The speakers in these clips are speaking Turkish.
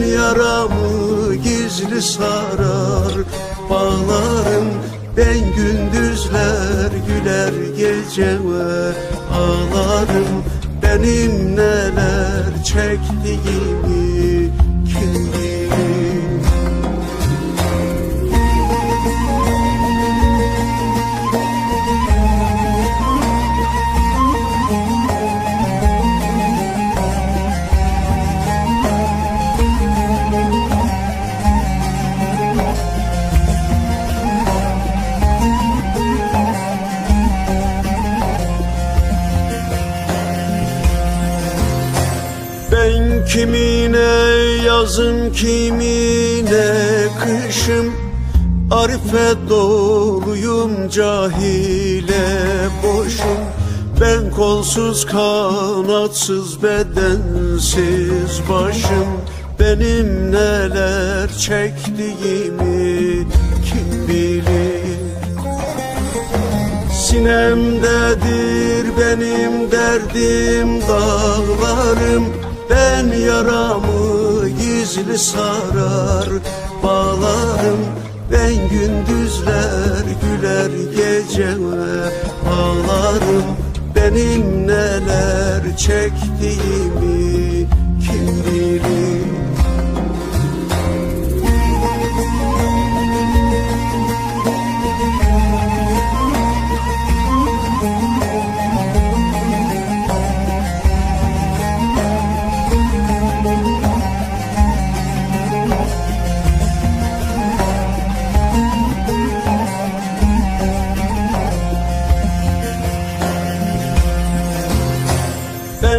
Yaramı gizli sarar. Bağlarım Ben gündüzler güler geceme. Ağlarım Benim neler çektiğimi. Kim kimine yazım kimine kışım Arife doluyum cahile boşum. Ben kolsuz kanatsız bedensiz başım. Benim neler çektiğimi kim bilir? Sinemdedir benim derdim dağlarım Ben yaramı gizli sarar bağlarım Ben gündüzler güler geceme ağlarım Benim neler çektiğimi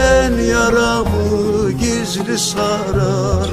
Ben yaramı gizli sarar.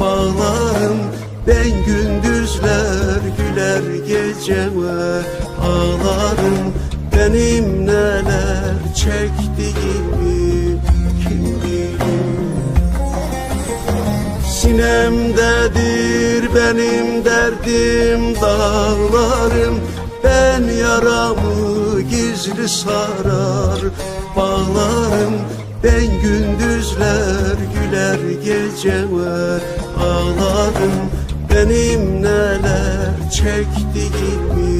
Bağlarım Ben gündüzler güler geceme. Ağlarım Benim neler çektiğimi kim bilir. Sinemdedir benim derdim dağlarım Ben yaramı gizli sarar. Bağlarım Ben gündüzler güler geceme ağlarım Benim neler çektiğimi